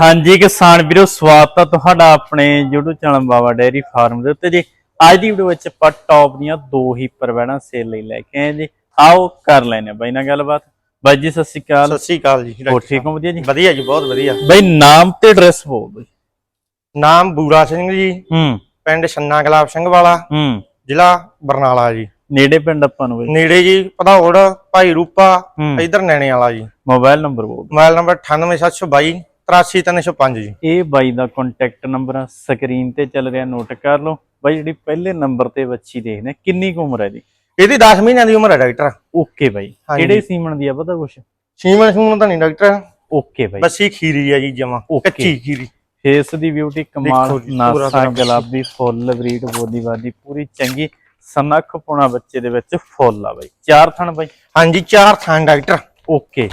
ਹਾਂਜੀ ਕਿਸਾਨ ਵੀਰੋ ਸਵਾਗਤ ਹੈ ਤੁਹਾਡਾ ਆਪਣੇ YouTube channel Baba dairy farm ਦੇ ਉੱਤੇ ਜੀ। ਅੱਜ ਦੀ ਵੀਡੀਓ ਵਿੱਚ ਆਪਾਂ ਟੌਪ ਦੀਆਂ ਦੋ ਹੀ ਪ੍ਰਵੈਣਾ ਸੇਲ ਲਈ ਲੈ ਕੇ ਆਏ ਜੀ। ਆਓ ਕਰ ਲੈਨੇ ਬਾਈ ਨਾਲ ਗੱਲਬਾਤ। ਬਾਈ ਜੀ ਸਤਿ ਸ਼੍ਰੀ ਅਕਾਲ। ਸਤਿ ਸ੍ਰੀ ਅਕਾਲ ਜੀ ਹੋਰ ਠੀਕ ਹੋ? ਵਧੀਆ ਜੀ? ਵਧੀਆ ਜੀ ਬਹੁਤ ਵਧੀਆ। ਬਾਈ ਨਾਮ ਤੇ ਐਡਰੈਸ ਬੋਲ ਜੀ। ਨਾਮ ਬੂਰਾ ਸਿੰਘ ਜੀ। ਹੂੰ। ਪਿੰਡ ਛੰਨਾ ਗੁਲਾਬ ਸਿੰਘ ਵਾਲਾ। ਹੂੰ। ਜ਼ਿਲ੍ਹਾ ਬਰਨਾਲਾ ਜੀ। ਨੇੜੇ ਪਿੰਡ ਆਪਾਂ ਨੂੰ ਬਾਈ? ਨੇੜੇ ਜੀ ਭਦੌੜ ਭਾਈ ਰੂਪਾ ਇਧਰ ਨੈਣੇ ਵਾਲਾ ਜੀ। ਮੋਬਾਈਲ ਨੰਬਰ ਬੋਲ। ਮੋਬਾਈਲ ਨੰਬਰ 98722 83305 ਜੀ। ਇਹ ਬਾਈ ਦਾ ਕੰਟੈਕਟ ਨੰਬਰ ਆ ਸਕਰੀਨ ਤੇ ਚੱਲ ਰਿਹਾ ਨੋਟ ਕਰ ਲਓ। ਬਾਈ ਜਿਹੜੀ ਪਹਿਲੇ ਨੰਬਰ ਤੇ ਬੱਚੀ ਦੇਖਦੇ ਆ, ਕਿੰਨੀ ਕੁ ਉਮਰ ਹੈ ਜੀ ਇਹਦੀ 10 ਮਹੀਨਿਆਂ ਦੀ ਉਮਰ ਹੈ ਡਾਕਟਰ। ਓਕੇ ਬਾਈ। ਕਿਹੜੇ ਸੀਮਨ ਦੀ ਆ ਪਤਾ ਕੁਛ? ਸੀਮਨ ਸੂਮਨ ਤਾਂ ਨਹੀਂ ਡਾਕਟਰ। ਓਕੇ ਬਾਈ। ਬੱਸੀ ਖੀਰੀ ਹੈ ਜੀ ਜਮਾ. ਕੱਚੀ ਖੀਰੀ। ਫੇਸ ਦੀ ਬਿਊਟੀ ਕਮਾਲ ਨਾਸਾ ਗੁਲਾਬੀ ਫੁੱਲ ਬਰੀਡ ਬੋਦੀ ਬਾਦੀ ਪੂਰੀ ਚੰਗੀ ਸਨੱਖ ਪੁਣਾ ਬੱਚੇ ਦੇ ਵਿੱਚ ਫੁੱਲ ਆ ਬਾਈ। ਚਾਰ ਥਣ ਬਾਈ। ਹਾਂਜੀ ਚਾਰ ਥਾਂ ਡਾਕਟਰ। ਓਕੇ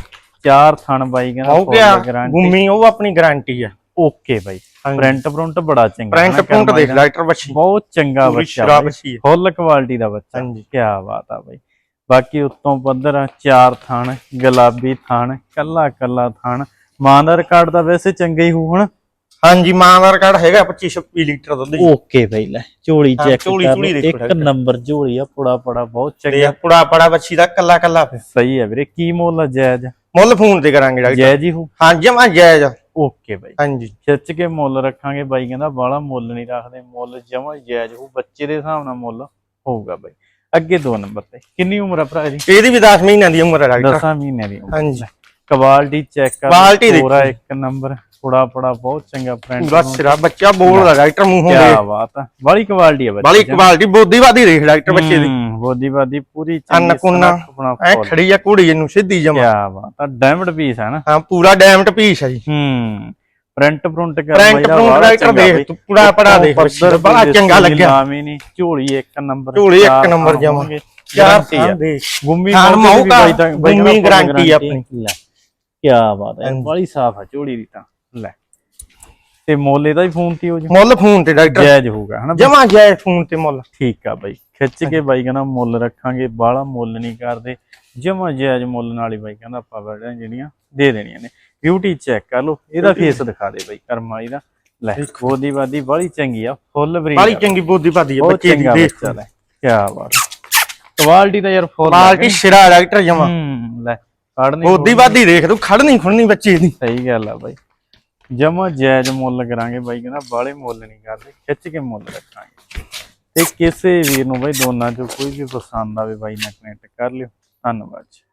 ਚਾਰ ਥਣ ਬਾਈ ਕਹਿੰਦਾ ਹੋ ਗਿਆ ਗੁੰਮੀ ਉਹ ਆਪਣੀ ਗਾਰੰਟੀ ਹੈ ਓਕੇ ਬਾਈ। ਪ੍ਰਿੰਟ ਪ੍ਰਿੰਟ ਬੜਾ ਚੰਗਾ। ਪ੍ਰਿੰਟ ਪ੍ਰਿੰਟ ਦੇਖ। ਡਾਕਟਰ ਬੱਚੀ ਬਹੁਤ ਚੰਗਾ ਬੱਚਾ ਫੁੱਲ ਕੁਆਲਿਟੀ ਦਾ ਬੱਚਾ। ਹਾਂਜੀ। ਕੀ ਬਾਤ ਆ ਬਾਈ। ਬਾਕੀ ਉੱਤੋਂ ਪੱਧਰ ਆ ਚਾਰ ਥਣ ਗੁਲਾਬੀ ਥਣ ਕੱਲਾ ਕੱਲਾ ਥਣ। ਮਾਂ ਦਾ ਰਿਕਾਰਡ ਤਾਂ ਵੈਸੇ ਚੰਗਾ ਹੀ ਹੋਊ ਹਣ ਹਾਂਜੀ ਮਾਂ ਦਾ ਰਿਕਾਰਡ ਹੈਗਾ 25 26 ਲੀਟਰ ਦੁੱਧ ਜੀ। ਓਕੇ ਬਈ ਲੈ ਝੋਲੀ ਚੈੱਕ ਕਰ ਇੱਕ। ਨੰਬਰ ਝੋਲੀ ਆ ਪੁੜਾ ਪੁੜਾ ਬਹੁਤ ਚੰਗਾ। ਪੁੜਾ ਪੜਾ ਬੱਚੀ ਦਾ ਕੱਲਾ ਕੱਲਾ। ਸਹੀ ਹੈ ਵੀਰੇ ਕੀ ਮੁੱਲ ਆ ਜਾਇਜ਼? ਮੁੱਲ ਫੋਨ ਤੇ ਕਰਾਂਗੇ ਡਾਕਟਰ। ਜਾਇਜ਼ ਹੀ ਹੋ। ਹਾਂ ਜਮਾ ਜਾਇਜ਼ ਓਕੇ ਬਾਈ। ਹਾਂਜੀ। ਖਿੱਚ ਕੇ ਮੁੱਲ ਰੱਖਾਂਗੇ ਬਾਈ ਕਹਿੰਦਾ ਬਾਲਾ ਮੁੱਲ ਨਹੀਂ ਰੱਖਦੇ ਮੁੱਲ ਜਮਾ ਜਾਇਜ਼ ਹੋ। ਬੱਚੇ ਦੇ ਹਿਸਾਬ ਨਾਲ ਮੁੱਲ ਹੋਊਗਾ ਬਾਈ। ਅੱਗੇ ਦੋ ਨੰਬਰ ਤੇ। ਕਿੰਨੀ ਉਮਰ ਆ ਭਰਾ ਜੀ? ਇਹਦੀ ਵੀ 10 ਮਹੀਨਿਆਂ ਦੀ ਉਮਰ ਹੈ ਡਾਕਟਰ। ਦਸਾਂ ਮਹੀਨਿਆਂ ਦੀ ਉਮਰ। ਹਾਂਜੀ। ਕੁਆਲਿਟੀ ਚੈੱਕ ਕਰ ਦੇਖੋ। ਪੂਰਾ ਇੱਕ ਨੰਬਰ। ਪੁੜਾ ਪੁੜਾ ਬਹੁਤ ਚੰਗਾ ਪ੍ਰਿੰਟ ਪੂਰਾ ਸਿਰਾ ਬੱਚਾ ਬੋਲਦਾ ਡਾਕਟਰ ਮੂੰਹੋਂ ਦੇ ਕੀ ਬਾਤ ਆ। ਬੜੀ ਕੁਆਲਿਟੀ ਆ ਬੱਚੇ ਬਾਲੀ ਕੁਆਲਿਟੀ ਬਾਦੀ ਦੇਖ ਡਾਕਟਰ ਬੱਚੇ ਦੀ। ਬਾਦੀ ਪੂਰੀ ਅੰਨ ਕੁੰਨਾ ਆਪਣਾ ਐ ਖੜੀ ਆ ਕੁੜੀ ਇਹਨੂੰ ਸਿੱਧੀ ਕੀ ਜਮਾ ਬਾਤ ਆ ਡਾਇਮੰਡ ਪੀਸ ਹੈ ਨਾ। ਹਾਂ ਪੂਰਾ ਡੈਮਟ ਪੀਸ ਹੈ ਜੀ। ਹੂੰ ਪ੍ਰਿੰਟ ਪ੍ਰਿੰਟ ਕਰ ਪ੍ਰਿੰਟ ਪ੍ਰਿੰਟ ਡਾਕਟਰ ਦੇਖ ਤੂੰ ਪੂਰਾ ਪੜਾ ਦੇਖ ਦਾ ਬੜਾ ਚੰਗਾ ਲੱਗਿਆ। ਨਾਮ ਹੀ ਨਹੀਂ ਝੋਲੀ ਇੱਕ ਨੰਬਰ ਝੋਲੀ ਇੱਕ ਨੰਬਰ ਜਮਾਂ। Guarantee ਆ। ਦੇ ਗੁੰਮੀ ਦੀ ਬਾਈ ਬਾਈ ਗੁੰਮੀ ਕਹਿੰਦਾ guarantee ਆ guarantee। ਲੈ। ਕੀ ਬਾਤ ਹੈ। ਬੜੀ ਸਾਫ਼ ਆ ਝੋਲੀ ਦੀ ਤਾਂ। ਲੈ। ਤੇ ਮੋਲੇ ਦਾ ਹੀ ਫੋਨ ਤੇ ਹੋ ਜੀ। ਮੁੱਲ ਫੋਨ ਤੇ ਡਾਕਟਰ। ਜਾਇਜ਼ ਹੋਊਗਾ ਹਨਾ? ਜਮਾ ਜਾਇਜ਼ ਫੋਨ ਤੇ ਮੁੱਲ। ਠੀਕ ਆ ਬਾਈ ਖਿੱਚ ਕੇ ਬਾਈ ਕਹਿੰਦਾ ਮੁੱਲ ਰੱਖਾਂਗੇ ਬਾਹਲਾ ਮੁੱਲ ਨਹੀਂ ਕਰਦੇ। ਜਮਾ ਜਾਇਜ਼ ਮੁੱਲ ਨਾਲ ਹੀ ਬਾਈ ਕਹਿੰਦਾ ਆਪਾਂ ਬੜੀਆਂ ਜਿਹੜੀਆਂ ਦੇ ਦੇਣੀਆਂ ਨੇ। ਬਿਊਟੀ ਚੈੱਕ ਕਰ ਲਓ ਇਹਦਾ ਫੇਸ ਦਿਖਾ ਦੇ ਬਾਈ ਕਰਮਾਈ ਦਾ। ਲੈ ਬੋਦੀ ਬਾਦੀ ਬੜੀ ਚੰਗੀ ਆ ਫੁੱਲ ਬਰੀਡ ਬਾਲੀ ਚੰਗੀ ਬੋਦੀ ਬਾਦੀ ਬਹੁਤ ਬੱਚੇ ਦੀ ਦੇਖ। ਬੱਚਾ ਲੈ ਕੀ ਬਾਤ ਕੁਆਲਿਟੀ ਤਾਂ ਯਾਰ ਫੁੱਲ ਕੁਆਲਿਟੀ ਸਿਰਾ ਡਾਕਟਰ ਜਮਾ। ਲੈ ਬੋਦੀ ਬਾਦੀ ਦੇਖ ਤੂੰ ਖੜਨੀ ਖੁੜਨੀ ਬੱਚੇ ਦੀ। ਸਹੀ ਗੱਲ ਆ ਬਾਈ। ਜਮਾ ਜਾਇਜ਼ ਮੁੱਲ ਕਰਾਂਗੇ ਬਾਈ, ਕਹਿੰਦਾ ਬਾਲੇ ਮੁੱਲ ਨਹੀਂ ਕਰਦੇ, ਖਿੱਚ ਕੇ ਮੁੱਲ ਰੱਖਾਂਗੇ। ਤੇ ਕਿਸੇ ਵੀਰ ਨੂੰ ਬਾਈ ਦੋਨਾਂ ਚੋਂ ਕੋਈ ਵੀ ਪਸੰਦ ਆਵੇ ਬਾਈ ਨਾਲ ਕਨੈਕਟ ਕਰ ਲਿਓ। ਧੰਨਵਾਦ ਜੀ।